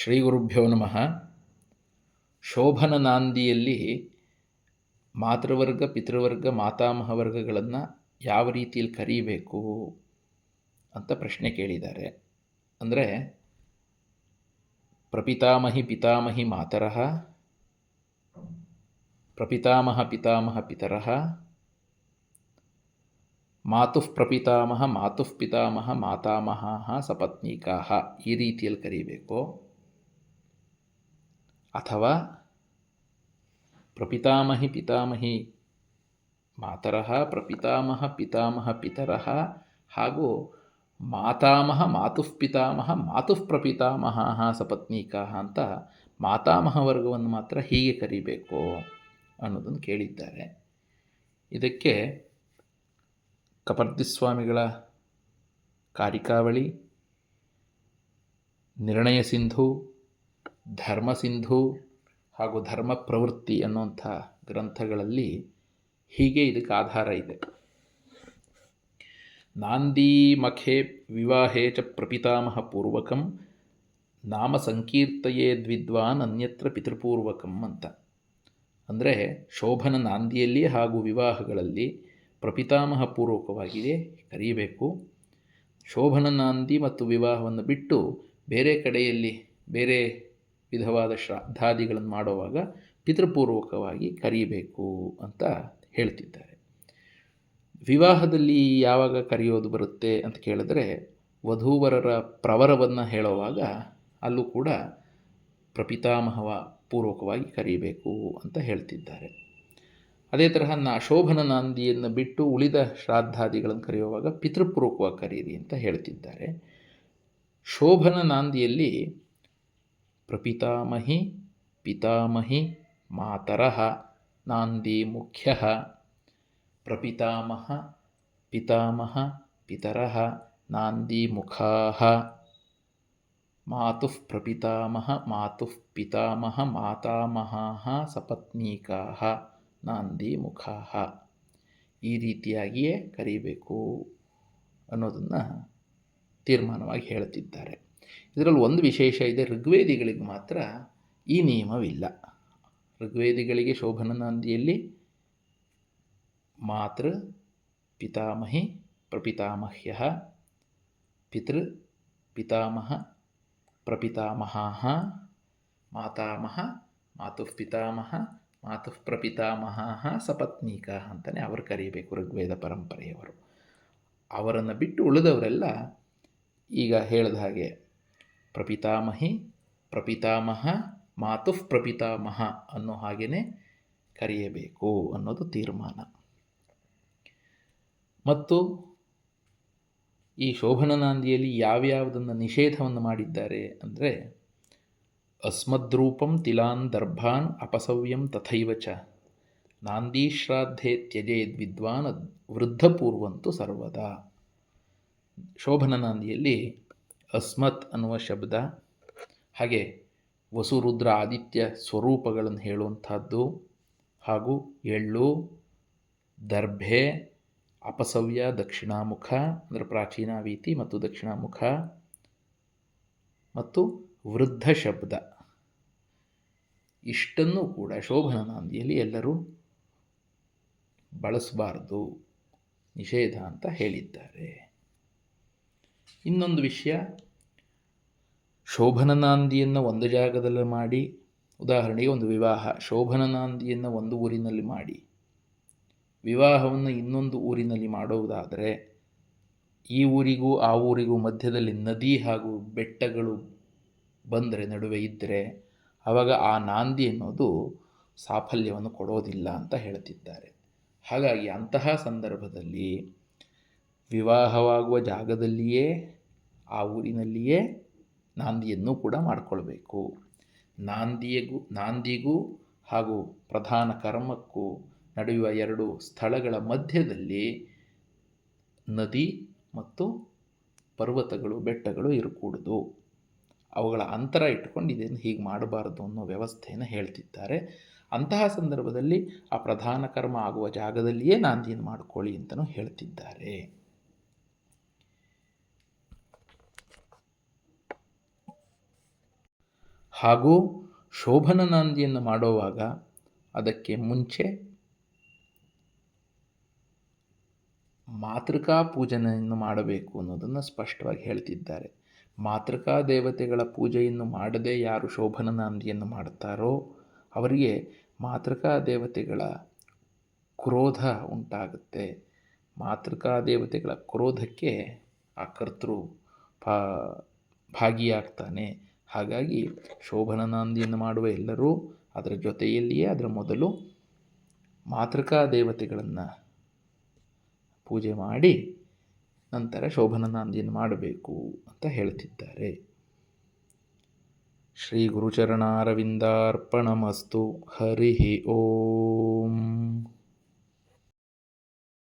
ಶ್ರೀ ಗುರುಭ್ಯೋ ನಮಃ. ಶೋಭನ ನಾಂದಿಯಲ್ಲಿ ಮಾತೃವರ್ಗ, ಪಿತೃವರ್ಗ ಮಾತಾಮಹ ವರ್ಗಗಳನ್ನು ಯಾವ ರೀತಿಯಲ್ಲಿ ಕರೀಬೇಕು ಅಂತ ಪ್ರಶ್ನೆ ಕೇಳಿದ್ದಾರೆ. ಅಂದರೆ ಪ್ರಪಿತಾಮಹಿ ಪಿತಾಮಹಿ ಮಾತರಃ, ಪ್ರಪಿತಾಮಹ ಪಿತಾಮಹ ಪಿತರಃ, ಮಾತುಃ ಪ್ರಪಿತಾಮಹ, ಮಾತುಃ ಪಿತಾಮಹ ಮಾತಾಮಹ ಸಪತ್ನೀಕಾ ಈ ರೀತಿಯಲ್ಲಿ ಕರೀಬೇಕು. ಅಥವಾ ಪ್ರಪಿತಾಮಹಿ ಪಿತಾಮಹಿ ಮಾತರಃ ಪ್ರಪಿತಾಮಹ ಪಿತಾಮಹ ಪಿತರಃ ಹಾಗೂ ಮಾತಾಮಹ ಮಾತುಃ ಪಿತಾಮಹ ಮಾತುಃ ಪ್ರಪಿತಾಮಹ ಸಪತ್ನೀಕಾಹ ಅಂತ ಮಾತಾಮಹ ವರ್ಗವನ್ನು ಮಾತ್ರ ಹೀಗೆ ಕರಿಬೇಕು ಅನ್ನೋದನ್ನು ಕೇಳಿದ್ದಾರೆ. ಇದಕ್ಕೆ ಕಪರ್ದಿಸ್ವಾಮಿಗಳ ಕಾರಿಕಾವಳಿ, ನಿರ್ಣಯ ಸಿಂಧು ಧರ್ಮ ಸಿಂಧು ಹಾಗೂ ಧರ್ಮ ಪ್ರವೃತ್ತಿ ಅನ್ನುವಂಥ ಗ್ರಂಥಗಳಲ್ಲಿ ಹೀಗೆ ಇದಕ್ಕೆ ಆಧಾರ ಇದೆ. ನಾಂದಿ ಮಖೆ ವಿವಾಹೇ ಚ ಪ್ರಪಿತಾಮಹ ಪೂರ್ವಕಂ, ನಾಮ ಸಂಕೀರ್ತಯೇ ದ್ವಿದ್ವಾನ್ ಅನ್ಯತ್ರ ಪಿತೃಪೂರ್ವಕಂ ಅಂತ. ಅಂದರೆ ಶೋಭನ ನಾಂದಿಯಲ್ಲಿ ಹಾಗೂ ವಿವಾಹಗಳಲ್ಲಿ ಪ್ರಪಿತಾಮಹ ಪೂರ್ವಕವಾಗಿದೆ ಕರೀಬೇಕು ಶೋಭನ ನಾಂದಿ ಮತ್ತು ವಿವಾಹವನ್ನು ಬಿಟ್ಟು ಬೇರೆ ಕಡೆಯಲ್ಲಿ, ಬೇರೆ ವಿಧವಾದ ಶ್ರಾದ್ದಾದಿಗಳನ್ನು ಮಾಡುವಾಗ ಪಿತೃಪೂರ್ವಕವಾಗಿ ಕರೀಬೇಕು ಅಂತ ಹೇಳ್ತಿದ್ದಾರೆ. ವಿವಾಹದಲ್ಲಿ ಯಾವಾಗ ಕರೆಯೋದು ಬರುತ್ತೆ ಅಂತ ಕೇಳಿದ್ರೆ ವಧೂವರರ ಪ್ರವರವನ್ನು ಹೇಳುವಾಗ ಅಲ್ಲೂ ಕೂಡ ಪ್ರಪಿತಾಮಹವ ಪೂರ್ವಕವಾಗಿ ಕರೀಬೇಕು ಅಂತ ಹೇಳ್ತಿದ್ದಾರೆ. ಅದೇ ತರಹ ನಾ ಶೋಭನ ನಾಂದಿಯನ್ನು ಬಿಟ್ಟು ಉಳಿದ ಶ್ರಾದ್ದಾದಿಗಳನ್ನು ಕರೆಯುವಾಗ ಪಿತೃಪೂರ್ವಕವಾಗಿ ಕರೀರಿ ಅಂತ ಹೇಳ್ತಿದ್ದಾರೆ. ಶೋಭನ ನಾಂದಿಯಲ್ಲಿ ಪ್ರಪಿತಾಮಹಿ ಪಿತಾಮಹಿ ಮಾತರಃ ನಾಂದಿ ಮುಖ್ಯ. ಪ್ರಪಿತಾಮಹ ಪಿತಾಮಹ ಪಿತರಃ ನಾಂದಿ ಮುಖಾ. ಮಾತುಃ ಪ್ರಪಿತಾಮಹ ಮಾತುಃ ಪಿತಾಮಹ ಮಾತಾಮಹ ಸಪತ್ನೀಕಾ ನಾಂದಿ ಮುಖಾ. ಈ ರೀತಿಯಾಗಿಯೇ ಕರೀಬೇಕು ಅನ್ನೋದನ್ನು ತೀರ್ಮಾನವಾಗಿ ಹೇಳ್ತಿದ್ದಾರೆ. ಇದರಲ್ಲಿ ಒಂದು ವಿಶೇಷ ಇದೆ, ಋಗ್ವೇದಿಗಳಿಗೆ ಮಾತ್ರ ಈ ನಿಯಮವಿಲ್ಲ. ಋಗ್ವೇದಿಗಳಿಗೆ ಶೋಭನ ನಾಂದಿಯಲ್ಲಿ ಮಾತೃ ಪಿತಾಮಹಿ ಪ್ರಪಿತಾಮಹ್ಯ, ಪಿತೃ ಪಿತಾಮಹ ಪ್ರಪಿತಾಮಹ, ಮಾತಾಮಹ ಮಾತುಃ ಪಿತಾಮಹ ಮಾತುಃ ಪ್ರಪಿತಾಮಹ ಸಪತ್ನೀಕ ಅಂತಲೇ ಅವರು ಕರೀಬೇಕು ಋಗ್ವೇದ ಪರಂಪರೆಯವರು. ಅವರನ್ನು ಬಿಟ್ಟು ಉಳಿದವರೆಲ್ಲ ಈಗ ಹೇಳಿದ ಹಾಗೆ ಪ್ರಪಿತಾಮಹಿ, ಪ್ರಪಿತಾಮಹ, ಮಾತುಃ ಪ್ರಪಿತಾಮಹ ಅನ್ನೋ ಹಾಗೆಯೇ ಕರೆಯಬೇಕು ಅನ್ನೋದು ತೀರ್ಮಾನ. ಮತ್ತು ಈ ಶೋಭನ ನಾಂದಿಯಲ್ಲಿ ಯಾವ್ಯಾವುದನ್ನು ನಿಷೇಧವನ್ನು ಮಾಡಿದ್ದಾರೆ ಅಂದರೆ, ಅಸ್ಮದ್ರೂಪಂ ತಿಲಾನ್ ದರ್ಭಾನ್ ಅಪಸವ್ಯಂ ತಥೈವ ಚ ನಾಂದೀಶ್ರಾದ್ದೇ ತ್ಯಜೇದ್ ವಿದ್ವಾನ್ ವೃದ್ಧಪೂರ್ವಂತು ಸರ್ವದಾ. ಶೋಭನ ನಾಂದಿಯಲ್ಲಿ ಅಸ್ಮತ್ ಅನ್ನುವ ಶಬ್ದ, ಹಾಗೆ ವಸುರುದ್ರ ಆದಿತ್ಯ ಸ್ವರೂಪಗಳನ್ನು ಹೇಳುವಂಥದ್ದು, ಹಾಗೂ ಎಳ್ಳು, ದರ್ಭೆ, ಅಪಸವ್ಯ, ದಕ್ಷಿಣಾಮುಖ, ಅಂದರೆ ಪ್ರಾಚೀನ ವೀತಿ ಮತ್ತು ದಕ್ಷಿಣಾಮುಖ, ಮತ್ತು ವೃದ್ಧ ಶಬ್ದ. ಇಷ್ಟನ್ನು ಕೂಡ ಶೋಭನ ನಾಂದಿಯಲ್ಲಿ ಎಲ್ಲರೂ ಬಳಸಬಾರ್ದು, ನಿಷೇಧ ಅಂತ ಹೇಳಿದ್ದಾರೆ. ಇನ್ನೊಂದು ವಿಷಯ. ಶೋಭನ ನಾಂದಿಯನ್ನು ಒಂದು ಜಾಗದಲ್ಲಿ ಮಾಡಿ. ಉದಾಹರಣೆಗೆ ಒಂದು ವಿವಾಹ. ಶೋಭನ ನಾಂದಿಯನ್ನು ಒಂದು ಊರಿನಲ್ಲಿ ಮಾಡಿ. ವಿವಾಹವನ್ನು ಇನ್ನೊಂದು ಊರಿನಲ್ಲಿ ಮಾಡುವುದಾದರೆ ಈ ಊರಿಗೂ ಆ ಊರಿಗೂ ಮಧ್ಯದಲ್ಲಿ ನದಿ ಹಾಗೂ ಬೆಟ್ಟಗಳು ಬಂದರೆ ನಡುವೆ ಇದ್ದರೆ ಆವಾಗ ಆ ನಾಂದಿ ಅನ್ನೋದು ಸಾಫಲ್ಯವನ್ನು ಕೊಡೋದಿಲ್ಲ ಅಂತ ಹೇಳ್ತಿದ್ದಾರೆ. ಹಾಗಾಗಿ ಅಂತಹ ಸಂದರ್ಭದಲ್ಲಿ ವಿವಾಹವಾಗುವ ಜಾಗದಲ್ಲಿಯೇ, ಆ ಊರಿನಲ್ಲಿಯೇ ನಾಂದಿಯನ್ನು ಕೂಡ ಮಾಡಿಕೊಳ್ಬೇಕು. ನಾಂದಿಯಗೂ, ನಾಂದಿಗೂ ಹಾಗೂ ಪ್ರಧಾನ ಕರ್ಮಕ್ಕೂ ನಡೆಯುವ ಎರಡು ಸ್ಥಳಗಳ ಮಧ್ಯದಲ್ಲಿ ನದಿ ಮತ್ತು ಪರ್ವತಗಳು, ಬೆಟ್ಟಗಳು ಇರಕೂಡದು. ಅವುಗಳ ಅಂತರ ಇಟ್ಟುಕೊಂಡು ಇದನ್ನು ಹೀಗೆ ಮಾಡಬಾರದು ಅನ್ನೋ ವ್ಯವಸ್ಥೆಯನ್ನು ಹೇಳ್ತಿದ್ದಾರೆ. ಅಂತಹ ಸಂದರ್ಭದಲ್ಲಿ ಆ ಪ್ರಧಾನ ಕರ್ಮ ಆಗುವ ಜಾಗದಲ್ಲಿಯೇ ನಾಂದಿಯನ್ನು ಮಾಡಿಕೊಳ್ಳಿ ಅಂತಲೂ ಹೇಳ್ತಿದ್ದಾರೆ. ಹಾಗೂ ಶೋಭನ ನಾಂದಿಯನ್ನು ಮಾಡುವಾಗ ಅದಕ್ಕೆ ಮುಂಚೆ ಮಾತೃಕಾ ಪೂಜನೆಯನ್ನು ಮಾಡಬೇಕು ಅನ್ನೋದನ್ನು ಸ್ಪಷ್ಟವಾಗಿ ಹೇಳ್ತಿದ್ದಾರೆ. ಮಾತೃಕಾ ದೇವತೆಗಳ ಪೂಜೆಯನ್ನು ಮಾಡದೆ ಯಾರು ಶೋಭನ ನಾಂದಿಯನ್ನು ಮಾಡುತ್ತಾರೋ ಅವರಿಗೆ ಮಾತೃಕಾ ದೇವತೆಗಳ ಕ್ರೋಧ ಉಂಟಾಗುತ್ತೆ. ಮಾತೃಕಾ ದೇವತೆಗಳ ಕ್ರೋಧಕ್ಕೆ ಆ ಕರ್ತೃ ಭಾಗಿಯಾಗ್ತಾನೆ. ಹಾಗಾಗಿ ಶೋಭನ ನಾಂದಿಯನ್ನು ಮಾಡುವ ಎಲ್ಲರೂ ಅದರ ಜೊತೆಯಲ್ಲಿಯೇ ಅದರ ಮೊದಲು ಮಾತೃಕಾ ದೇವತೆಗಳನ್ನು ಪೂಜೆ ಮಾಡಿ ನಂತರ ಶೋಭನ ನಾಂದಿಯನ್ನು ಮಾಡಬೇಕು ಅಂತ ಹೇಳ್ತಿದ್ದಾರೆ. ಶ್ರೀ ಗುರುಚರಣಾರವಿಂದಾರ್ಪಣಮಸ್ತು. ಹರಿ ಓಂ.